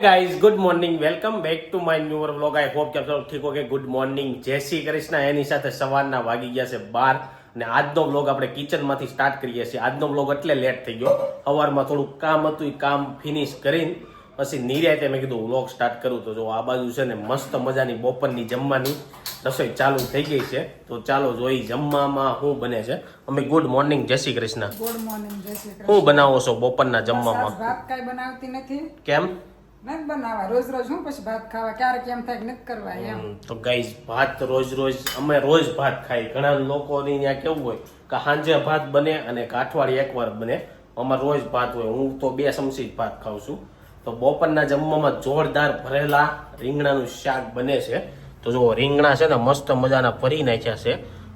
Guys good morning welcome back to my newer vlog I hope કે આપ ઠીક okay good morning જય શ્રી કૃષ્ણ. એની સાથે સવારના વાગી ગયા છે બાર અને આજનો વ્લોગ આપણે કિચનમાંથી સ્ટાર્ટ કરીએ છીએ. આજનો વ્લોગ એટલે લેટ થઈ ગયો. સવારમાં થોડું કામ હતું એ કામ ફિનિશ કરીને પછી નિર્યાતે મેં કીધું વ્લોગ સ્ટાર્ટ કરું. તો જો આ બાજુ છે ને મસ્ત મજાની બપોરની જમવાની રસોઈ ચાલુ થઈ ગઈ છે. તો ચાલો જોઈ જમવામાં શું બને છે? અમે ગુડ મોર્નિંગ જય શ્રી કૃષ્ણ. ગુડ મોર્નિંગ જય શ્રી કૃષ્ણ. શું બનાવો છો બપોરના જમવામાં? ભાત કાંઈ બનાવતી નથી? કેમ? નથી બનાવવા. રોજ રોજ હું પછી ભાત ખાવા? ક્યારેક એમ થાય નથી કરવા એમ. તો ગાઈઝ ભાત રોજ રોજ અમે રોજ ભાત ખાઈ. ઘણા લોકોની ત્યાં કેવું હોય કે સાંજે ભાત બને અને કાઠવાડી એકવાર બને. અમારે રોજ ભાત હોય. હું તો બે ચમચી જ ભાત ખાઉં છું. તો બપોરના જમવામાં જોરદાર ભરેલા રીંગણાનું શાક બને છે. તો જો રીંગણા છે ને મસ્ત મજાના ભરી નાખ્યા છે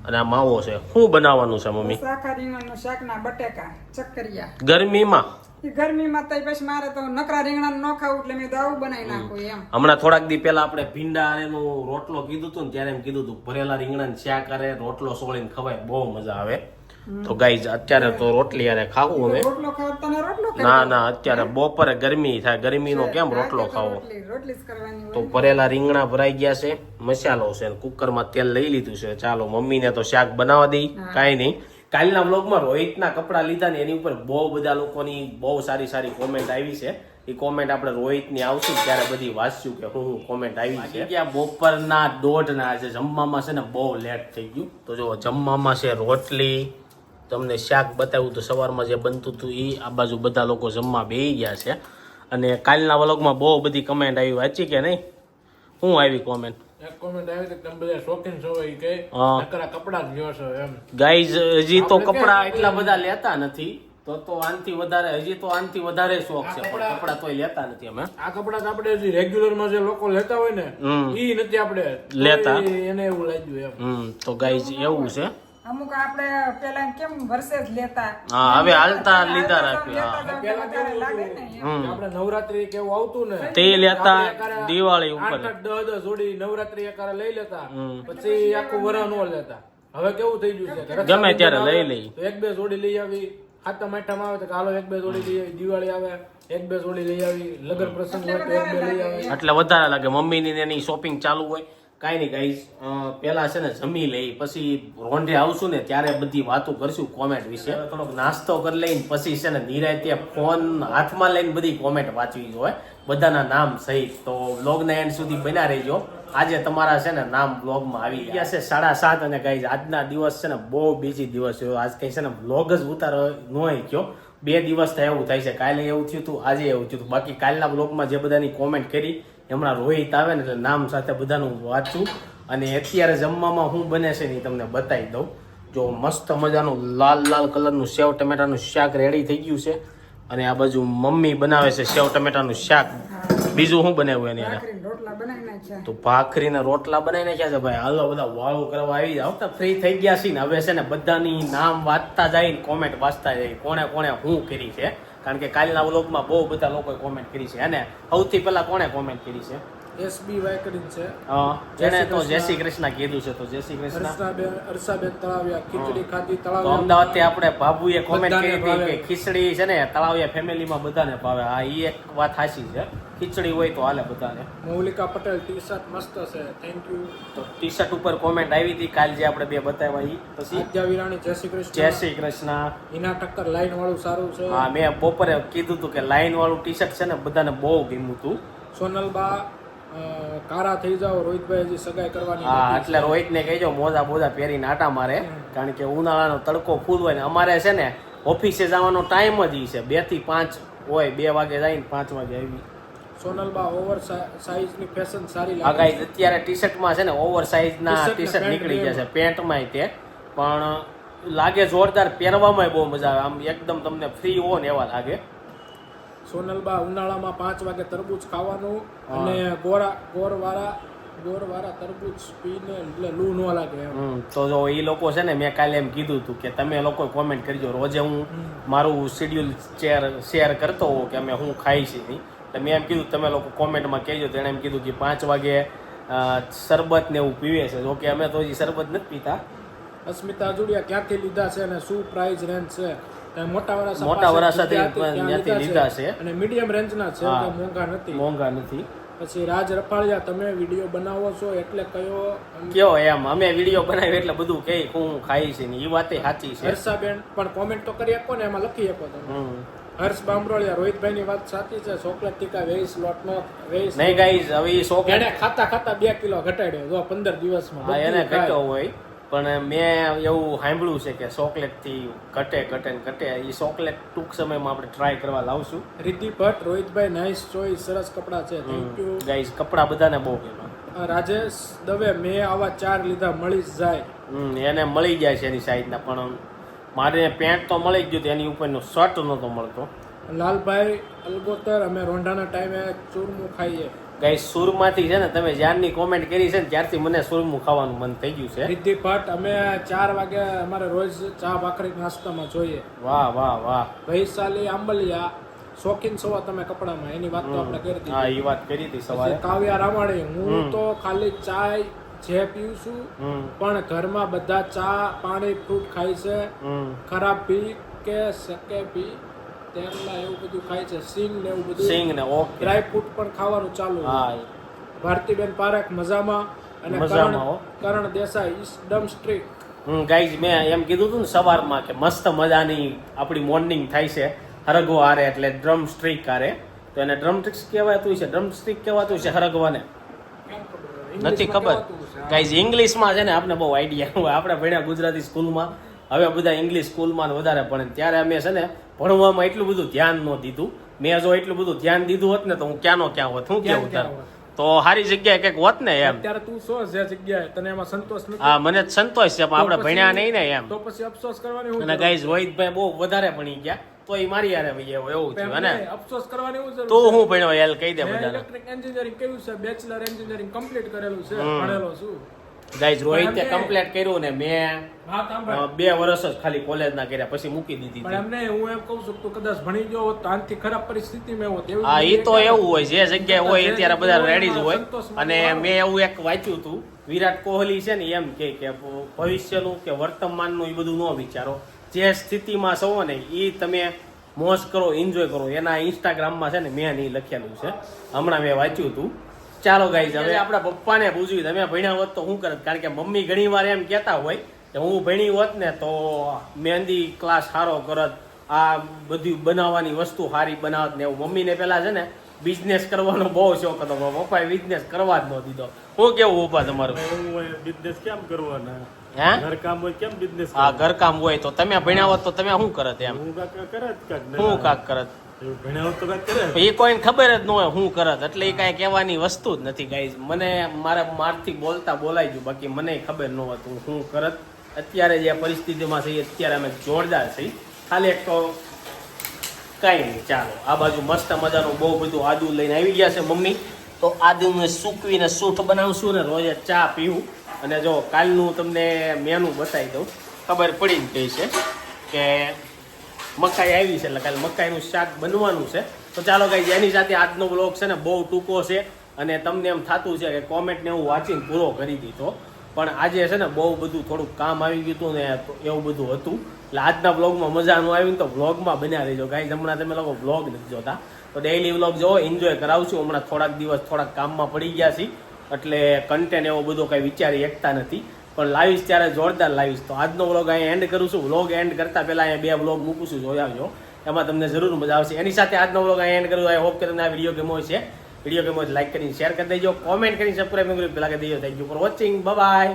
અને આ માવો છે. શું બનાવવાનું છે મમ્મી? શાક રીંગણનું શાક ના બટેકા ચક્કરિયા ગરમીમાં ગરમીમાં તો પછી મારે તો નકરા રીંગણા ન ખાવું એટલે મેં આવું બનાવી નાખું એમ. હમણાં થોડાક દી પહેલા આપણે ભીંડા અને એનું રોટલો કીધું હતું ને ત્યારે એમ કીધું હતું ભરેલા રીંગણા શાક કરે? રોટલો સોળીને ખવાય બહુ મજા આવે. તો ગાઈઝ અત્યારે તો રોટલી અને ખાવું અમે રોટલો ખાવ તને રોટલો ના ના અત્યારે બપોરે ગરમી થાય ગરમીનો કેમ રોટલો ખાવો? તો ભરેલા રીંગણા ભરાઈ ગયા છે મસાલો છે કુકરમાં તેલ લઈ લીધું છે. ચાલો મમ્મીને તો શાક બનાવવા દઈ કાંઈ નહીં. કાલના વ્લોગમાં રોહિતના કપડાં લીધા ને એની ઉપર બહુ બધા લોકોની બહુ સારી સારી કોમેન્ટ આવી છે. એ કોમેન્ટ આપણે રોહિતની આવશું ત્યારે બધી વાંચ્યું કે હું કોમેન્ટ આવી છે. ત્યાં બપોરના દોઢના છે જમવામાં છે ને બહુ લેટ થઈ ગયું. તો જો જમવામાં છે રોટલી, તમને શાક બતાવ્યું તો સવારમાં જે બનતું હતું એ આ બાજુ બધા લોકો જમવા બેસી ગયા છે. અને કાલના વ્લોગમાં બહુ બધી કમેન્ટ આવી. વાંચી કે નહીં? હું આવી કોમેન્ટ ગાઈઝ હજી તો કપડા એટલા બધા લેતા નથી તો તો આનથી વધારે હજી તો આનથી વધારે શોખ છે પણ કપડા તોય લેતા નથી અમે. આ કપડા તો આપણે હજી રેગ્યુલરમાં જે લોકો લેતા હોય ને એ નથી આપણે. લેતા. એને એવું લાગ્યું એમ. તો ગાઈઝ એવું છે. અમુક આપણે પેલા કેમ વર્ષે જ લેતા? હા હવે હાલતા લીધા રાખ્યું હા. લેતા જાવ લાગે ને આપણે નવરાત્રી કેવું આવતું ને તે લેતા દિવાળી ઉપર. આઠ દસ દસ જોડી નવરાત્રી એકારે લઈ લેતા પછી આખું વરહ નો લેતા. હવે કેવું થઈ ગયું છે ગમે ત્યારે લઈ લઈ. તો એક બે જોડી લઈ આવી હાથમ આઠમ આવે તો કાલો એક બે જોડી લઈ આવી દિવાળી આવે એક બે જોડી લઈ આવી લગ્ન પ્રસંગ હોય તો એક બે લઈ આવી. એટલે વધારે લાગે. મમ્મીની ની એની શોપિંગ ચાલુ હોય કાંઈ નહીં ગાઈઝ પહેલાં છે ને જમી લઈ પછી રોંઢે આવશું ને ત્યારે બધી વાતો કરશું કોમેન્ટ વિશે. થોડોક નાસ્તો કરી લઈને પછી છે ને નિરાયતે ફોન હાથમાં લઈને બધી કોમેન્ટ વાંચવી જોઈએ. બધાના નામ સહિત. તો બ્લોગના એન્ડ સુધી બન્યા રહેજો. આજે તમારા છે ને નામ બ્લોગમાં આવી ગયા છે સાડા સાત અને ગાઈઝ આજના દિવસ છે ને બહુ બીજી દિવસ થયો આજ કંઈ છે ને બ્લોગ જ ઉતારો ન ગયો બે દિવસ થાય એવું થાય છે. કાલે એવું થયું હતું આજે એવું થયું હતું બાકી કાલના બ્લોગમાં જે બધાની કોમેન્ટ કરી હમણાં રોહિત આવે ને એટલે નામ સાથે બધાનું વાંચું. અને અત્યારે જમવામાં શું બને છે ને તમને બતાવી દઉં. જો મસ્ત મજાનું લાલ લાલ કલરનું સેવ ટમેટાનું શાક રેડી થઈ ગયું છે. અને આ બાજુ મમ્મી બનાવે છે સેવ ટમેટાનું શાક. બીજું શું બનાવ્યું એની અંદર? ભાખરીને રોટલા બનાવી તો ભાખરીના રોટલા બનાવી નાખ્યા છે ભાઈ. હાલો બધા વાળું કરવા આવી જાવ તો ફ્રી થઈ ગયા છે ને. હવે છે ને બધાની નામ વાંચતા જાય ને કોમેન્ટ વાંચતા જાય. કોણે કોણે હું કરી છે? કારણ કે કાલના વ્લોગમાં બહુ બધા લોકોએ કોમેન્ટ કરી છે. અને સૌથી પહેલાં કોણે કોમેન્ટ કરી છે? એસબી વાય કરીને છે. જેણે તો જય શ્રી કૃષ્ણ કીધું છે તો જય શ્રી કૃષ્ણ. હર્ષાબેન હર્ષાબેન તળાવિયા ખીચડી ખાધી તળાવિયા. અમદાવાદથી આપણે બાબુએ કોમેન્ટ કરી હતી કે ખીચડી છે ને તળાવિયા ફેમિલીમાં બધાને ભાવે. હા ઈ એક વાત સાચી છે. ખીચડી હોય તો હાલે બધાને. મૌલિકા પટેલ ટી શર્ટ મસ્ત છે. થેન્ક યુ તો ટી શર્ટ ઉપર કોમેન્ટ આવી હતી કાલ જે આપણે બે બતાવ્યા ઈ. પછી? આદ્યા વિરાણી જય શ્રી જય કૃષ્ણ. શ્રી કૃષ્ણ. હિના ટક્કર લાઈન વાળું સારું છે. હા મેં બપોરે કીધું હતું કે લાઈન વાળું ટી શર્ટ છે ને બધાને બહુ ગમ્યું હતું સોનલબા કારા થઈ જાઓ રોહિતભાઈ હજી સગાઈ કરવાની હા એટલે રોહિતને કહેજો મોજા બોજા પહેરીને આટા મારે. કારણ કે ઉનાળાનો તડકો ફૂલ હોય ને અમારે છે ને ઓફિસે જવાનો ટાઈમ જ ઈ છે. બેથી પાંચ હોય બે વાગે જાય ને પાંચ વાગે આવી. સોનલબા ઓવર સાઇઝની ફેશન સારી લાગે આગાઈ અત્યારે ટી શર્ટમાં છે ને ઓવર T-shirt ટી શર્ટ નીકળી ગયા છે. પેન્ટમાંય તે. પણ લાગે જોરદાર પહેરવામાં બહુ મજા આવે. આમ એકદમ તમને ફ્રી હો ને એવા લાગે. સોનલબા ઉનાળામાં પાંચ વાગે તરબૂચ ખાવાનું અને ગોરા ગોરવાળા ગોરવાળા તરબૂચ પીને એટલે લૂ ન લાગે તો જો એ લોકો છે ને મેં કાલે એમ કીધું હતું કે તમે લોકો કોમેન્ટ કરજો. રોજે હું મારું શેડ્યુલ શેર શેર કરતો હોઉં કે અમે હું ખાઈ નહીં એટલે મેં એમ કીધું તમે લોકો કોમેન્ટમાં કહેજો. તેણે એમ કીધું કે પાંચ વાગે શરબત ને એવું પીવે છે. જોકે અમે તો હજી શરબત નથી પીતા. અસ્મિતા અજુડિયા ક્યાંથી લીધા છે અને શું પ્રાઇસ રેન્જ છે? મોટા વરાસા મોટા વરાસાથી ત્યાંથી લીધા છે. અને મીડિયમ રેન્જના છે મોંઘા નથી. મોંઘા નથી. પછી રાજ રફાળિયા તમે વીડિયો બનાવો છો એટલે કયો કયો એમ? અમે વીડિયો બનાવ્યો એટલે બધું કે હું ખાઈ છે ને એ વાતે સાચી છે. હર્ષાબેન પણ કોમેન્ટ તો કરી શકો ને એમાં લખી શકો તમે. હર્ષ બામરોળિયા રોહિતભાઈ ની વાત સાચી છે ચોકલેટ ટીકા વેઈસ લોટ નો વેઈસ. નહીં ગાઈઝ હવે એ ચોકલેટ ખાતા ખાતા બે કિલો ઘટાડ્યો જો પંદર દિવસમાં હા એને ઘટ્યો હોય. પણ મેં એવું સાંભળ્યું છે કે ચોકલેટથી ઘટે ઘટે ને ઘટે. એ ચોકલેટ ટૂંક સમયમાં આપણે ટ્રાય કરવા લાવશું. રિદ્ધિ ભટ્ટ રોહિતભાઈ નાઇસ ચોઈસ સરસ કપડાં છે. થેન્ક યુ ગાઈઝ કપડાં બધાને બહુ ગમે રાજેશ દવે મેં આવા ચાર લીધા મળી જાય. એને મળી જાય છે એની સાઈઝના પણ મારે પેન્ટ તો મળી જ ગયું એની ઉપરનો શર્ટ નહોતો મળતો. લાલભાઈ અલગોતર અમે રોંઢાના ટાઈમે ચૂરમું ખાઈએ. ગાઈ સુરમાંથી છે ને તમે જ્યારની કોમેન્ટ કરી છે ને ત્યારથી મને સુરમું ખાવાનું મન થઈ ગયું છે. રિદ્ધિ ભટ્ટ અમે ચાર વાગે અમારે રોજ ચા ભાખરી નાસ્તામાં જોઈએ. વાહ વાહ વાહ. વૈશાલી આંબલિયા શોખીન સવા તમે કપડામાં એની વાત તો આપણે કરી હા એ વાત કરી હતી સવારે. કાવ્યા રામાણી હું તો ખાલી ચાય જે પીવું છું પણ ઘરમાં બધા ચા પાણી ફ્રૂટ ખાય છે. ખરાબ પી કે શકે પી. તેલના એવું બધું ખાય છે સિંગ ને એવું બધું. સિંગ ને ઓકે. ડ્રાય ફ્રૂટ પણ ખાવાનું ચાલુ હા ભારતીબેન પારેખ મજામાં અને મજામાં કરણ કરણ દેસાઈ ઇસ ડમ સ્ટ્રીક. હમ ગાઈઝ મેં એમ કીધું હતું ને સવારમાં કે મસ્ત મજાની આપણી મોર્નિંગ થાય છે હરગવો આરે એટલે ડ્રમ સ્ટ્રીક આરે તો એને ડ્રમ સ્ટ્રીક કહેવાતું છે ડ્રમ સ્ટ્રીક કહેવાતું છે હરગવાને. નથી ખબર. ગાઈઝ ઇંગ્લિશમાં છે ને આપણે બહુ આઈડિયા હોય. આપણે ભણ્યા ગુજરાતી સ્કૂલમાં હવે બધા ઇંગ્લિશ સ્કૂલમાં વધારે ભણે. ત્યારે અમે છે ને ભણવામાં એટલું બધું ધ્યાન ન દીધું. મેં જો એટલું બધું ધ્યાન દીધું હોત ને તો હું ક્યાંનો ક્યાં હોત? હું કેવું તાર? તો સારી જગ્યાએ કંઈક હોત ને એમ. ત્યારે તું છો જે જગ્યાએ તને એમાં સંતોષ નથી? હા મને સંતોષ છે પણ આપણે ભણ્યા નહીં ને એમ. તો પછી અફસોસ કરવાની હું અને ગાઈઝ રોહિતભાઈ બહુ વધારે ભણી ગયા તો એ મારી યારે ભાઈ એવું એવું થયું અને અફસોસ કરવાની હું જરૂર તું હું ભણ્યો યાર કહી દે બધાને. ઇલેક્ટ્રિક એન્જિનિયરિંગ કર્યું છે બેચલર એન્જિનિયરિંગ કમ્પ્લીટ કરેલું છે ભણેલો છું. ગાઈઝ રોહિતે કમ્પ્લીટ કર્યું ને મેં બે વર્ષ જ ખાલી કોલેજના કર્યા પછી મૂકી દીધી પણ એમને હું એમ કહું છું તું કદાચ ભણી ગયો હોત આનાથી ખરાબ પરિસ્થિતિમાં હોત. એવું હા એ તો એવું હોય જે જગ્યાએ હોય ત્યારે બધા રેડી જ હોય. અને. મેં એવું એક વાંચ્યું હતું વિરાટ કોહલી છે ને એમ કે કે ભવિષ્યનું કે વર્તમાનનું એ બધું ન વિચારો. જે સ્થિતિમાં છો ને એ તમે મોજ કરો એન્જોય કરો. એના ઇન્સ્ટાગ્રામમાં છે ને મેં નહીં લખેલું છે. હમણાં મેં વાંચ્યું હતું. ચાલો ગાઈઝ હવે આપણા પપ્પાને પૂછ્યું તમે ભણ્યા હોત તો શું કરત? કારણ કે મમ્મી ઘણી વાર એમ કહેતા હોય કે હું ભણી હોત ને તો મહેંદી ક્લાસ સારો કરત આ બધી બનાવવાની વસ્તુ સારી બનાવત ને એવું. મમ્મીને પેલા છે ને બિઝનેસ કરવાનો બહુ શોખ હતો પપ્પાએ બિઝનેસ કરવા જ ન દીધો. હું કેવું પપ્પા તમારું? બિઝનેસ કેમ કરવાના? હે? ઘર કામ હોય કેમ બિઝનેસ હા ઘરકામ હોય તો. તમે ભણ્યા હોત તો તમે શું કરત એમ? હું કાક કરે જ કાક ને. કાક કરત? એ કોઈને ખબર જ ન હોય હું કરત. એટલે એ કાંઈ કહેવાની વસ્તુ જ નથી ગાઈઝ મને મારા મારથી બોલતા બોલાઈ ગયું, બાકી મને ખબર ન શું કરત. અત્યારે જે પરિસ્થિતિમાં છે અત્યારે અમે જોરદાર છીએ. ખાલી એક તો કાંઈ નહીં, ચાલો. આ બાજુ મસ્ત મજાનું બહુ બધું આદુ લઈને આવી ગયા છે મમ્મી. તો આદુને સૂકવીને સૂઠ બનાવશું ને રોજે ચા પીવું. અને જો કાલનું તમને મેનુ બતાવી દઉં. ખબર પડી ગઈ છે કે મકાઈ આવી છે એટલે કાલે મકાઈનું શાક બનવાનું છે. તો ચાલો કઈ એની સાથે આજનો બ્લોગ છે ને બહુ ટૂંકો છે અને તમને એમ થતું છે કે કોમેન્ટને હું વાંચીને પૂરો કરી દીધો. પણ આજે છે ને બહુ બધું થોડુંક કામ આવી ગયું હતું ને એવું બધું હતું. એટલે આજના બ્લોગમાં મજાનું આવ્યું તો બ્લોગમાં બન્યા રહેજો. ગાઈ હમણાં તમે લોકો બ્લોગ નથી જોતા. તો ડેઇલી બ્લોગ જોવો એન્જોય કરાવશું. હમણાં થોડાક દિવસ થોડાક કામમાં પડી ગયા છીએ. એટલે કન્ટેન્ટ એવો બધો કાંઈ વિચારી એકતા નથી. પણ લાવીશ ત્યારે જોરદાર લાવીશ તો આજનો વ્લોગ અહીંયા એન્ડ કરું છું. વ્લોગ એન્ડ કરતા પહેલાં અહીંયા બે વ્લોગ મૂકું છું. જોઈ આવજો. એમાં તમને જરૂર મજા આવશે. એની સાથે આજનો વ્લોગ અહીંયા એન્ડ કરું આઈ હોપ કે તમને આ વીડિયો ગમ્યો છે વીડિયો ગમ્યો લાઈક કરીને શેર કરી દેજો. કોમેન્ટ કરીને સબસ્ક્રાઈબ કરી પેલા કરી દેજો thank you for watching bye